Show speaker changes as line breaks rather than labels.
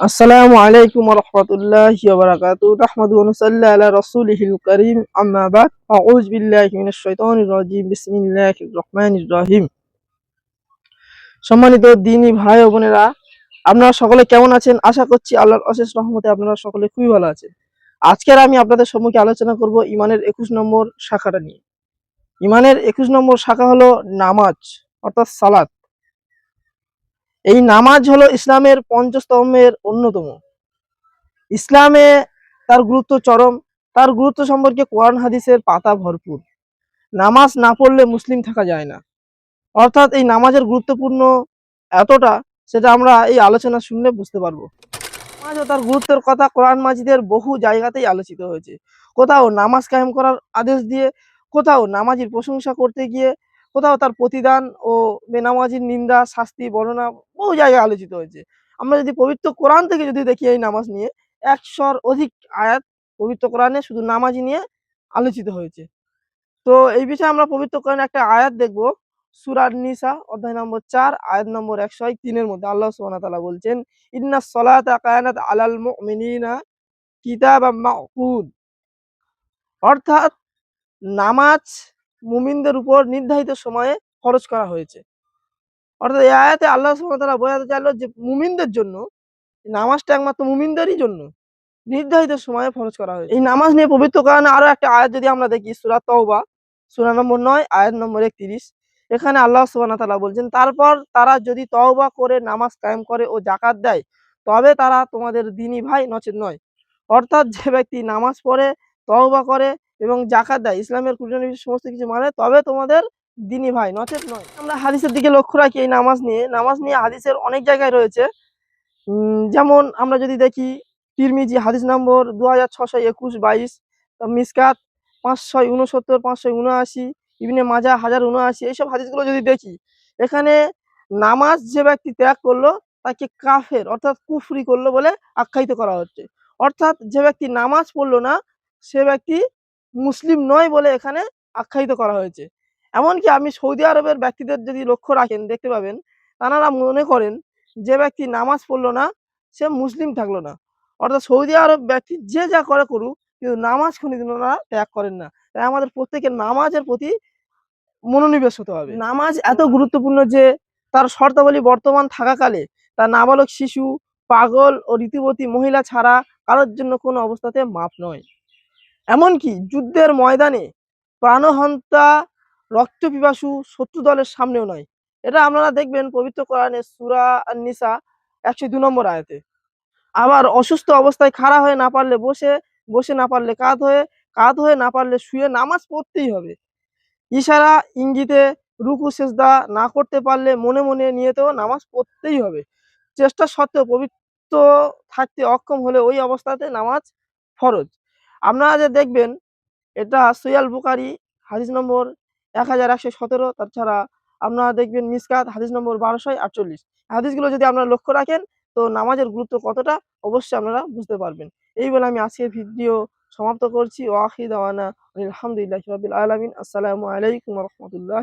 আসসালামু আলাইকুম রহমতুল্লাহ বারাকাত রসুল হিল করিম। রহিম। সম্মানিত দিনী ভাই ও বোনেরা, আপনারা সকলে কেমন আছেন? আশা করছি আল্লাহর অশেষ রহমতে আপনারা সকলে খুবই ভালো আছেন। আজকের আমি আপনাদের সম্মুখে আলোচনা করব ইমানের একুশ নম্বর শাখাটা নিয়ে। ইমানের একুশ নম্বর শাখা হলো নামাজ, অর্থাৎ সালাত। এই নামাজ হলো ইসলামের পঞ্চস্তম্ভের অন্যতম। ইসলামে তার গুরুত্ব চরম, তার গুরুত্ব সম্পর্কে কোরআন হাদিসের পাতা ভরপুর। নামাজ না পড়লে মুসলিম থাকা যায় না। অর্থাৎ এই নামাজের গুরুত্বপূর্ণ এতটা, সেটা আমরা এই আলোচনা শুনলে বুঝতে পারব। নামাজ ও তার গুরুত্বের কথা কোরআন মাজিদের বহু জায়গাতেই আলোচিত হয়েছে। কোথাও নামাজ কায়েম করার আদেশ দিয়ে, কোথাও নামাজের প্রশংসা করতে গিয়ে কোথাও তার প্রতিদান ও বেনামাজির নিন্দা, শাস্তি, বর্ণনা বহু জায়গায় আলোচিত হয়েছে। আমরা যদি পবিত্র কোরআন থেকে যদি দেখি এই নামাজ নিয়ে, একশোর অধিক আয়াত পবিত্র কোরআনে শুধু নামাজি নিয়ে আলোচিত হয়েছে। তো এই বিষয়ে আমরা পবিত্র কোরআনে একটা আয়াত দেখব। সুরার নিসা অধ্যায় নম্বর চার, আয়াত নম্বর একশো তিনের মধ্যে আল্লাহ সুবহানাহু ওয়া তাআলা বলছেন ইন্না সলাত কায়ানাত আলাল কিতাবাম মাউকুদ অর্থাৎ নামাজ মুমিনদের উপর নির্ধারিত সময়ে খরচ করা হয়েছে। অর্থাৎ এই আয়াতে আল্লাহ তাআলা বোঝাতে চাইলো যে মুমিনদের জন্য নামাজটা একমাত্র মুমিনদেরই জন্য নির্ধারিত সময়ে ফরজ করা হয়েছে। এই নামাজ নিয়ে পবিত্র কারণে আরও একটা আয়াত যদি আমরা দেখি, সুরা তওবা, সূরা নম্বর নয়, আয়াত নম্বর একত্রিশ, এখানে আল্লাহ সুবহানাহু ওয়া তাআলা বলছেন, তারপর তারা যদি তওবা করে, নামাজ কায়েম করে ও জাকাত দেয়, তবে তারা তোমাদের দিনী ভাই নচেত নয়। অর্থাৎ যে ব্যক্তি নামাজ পড়ে তওবা করে এবং জাকাত দেয়। ইসলামের কুটনীতি সমস্ত কিছু মানে তবে তোমাদের দিনী ভাই, নচেত নয়। আমরা হাদিসের দিকে লক্ষ্য রাখি এই নামাজ নিয়ে। নামাজ নিয়ে হাদিসের অনেক জায়গায় রয়েছে। যেমন আমরা যদি দেখি তিরমিজি হাদিস নম্বর দু হাজার ছশো একুশ বাইশ মিসকাত পাঁচশো উনসত্তর, পাঁচশো উনআশি, ইবনে মাজা হাজার উনআশি, এইসব হাদিসগুলো যদি দেখি, এখানে নামাজ যে ব্যক্তি ত্যাগ করল, তাকে কাফের অর্থাৎ কুফরি করল বলে আখ্যায়িত করা হচ্ছে। অর্থাৎ যে ব্যক্তি নামাজ পড়ল না সে ব্যক্তি মুসলিম নয় বলে এখানে আখ্যায়িত করা হয়েছে। এমনকি আপনি সৌদি আরবের ব্যক্তিদের যদি লক্ষ্য রাখেন, দেখতে পাবেন তারা মনে করেন যে ব্যক্তি নামাজ পড়ল না, সে মুসলিম থাকল না। অর্থাৎ সৌদি আরব ব্যক্তি যে যা করে করুক, কিন্তু নামাজ কোনোদিন ওনারা ত্যাগ করেন না। তাই আমাদের প্রত্যেকের নামাজের প্রতি মনোনিবেশ হতে হবে। নামাজ এত গুরুত্বপূর্ণ যে তার শর্তাবলী বর্তমান থাকাকালে তার নাবালক শিশু, পাগল ও ঋতুবতী মহিলা ছাড়া কারোর জন্য কোনো অবস্থাতে মাপ নয়। এমনকি যুদ্ধের ময়দানে প্রাণহন্তা রক্তপিপাসু শত্রু দলের সামনেও নয়। এটা আপনারা দেখবেন পবিত্র কোরআনে সুরা আন-নিসা একশো দু নম্বর আয়তে। আবার অসুস্থ অবস্থায় খাড়া হয়ে না পারলে বসে বসে না পারলে কাত হয়ে কাত হয়ে না পারলে শুয়ে নামাজ পড়তেই হবে। ইশারা, ইঙ্গিতে রুকু, সেজদা না করতে পারলে মনে মনে নিয়েতেও নামাজ পড়তেই হবে। চেষ্টা সত্ত্বেও পবিত্র থাকতে অক্ষম হলে ওই অবস্থাতে নামাজ ফরজ। আপনারা যে দেখবেন, এটা সৈয়াল বুকারি হাদিস নম্বর এক হাজার একশো সতেরো তাছাড়া আপনারা দেখবেন মিসকাত, হাদিস নম্বর বারোশো আটচল্লিশ। হাদিসগুলো যদি আপনারা লক্ষ্য রাখেন, তো নামাজের গুরুত্ব কতটা, অবশ্যই আপনারা বুঝতে পারবেন। এই বলে আমি আজকের ভিডিও সমাপ্ত করছি। ওয়াহিদ আওয়ানা আলহামদুলিল্লাহ আলমিন। আসসালামু আলাইকুম রহমতুল্লাহ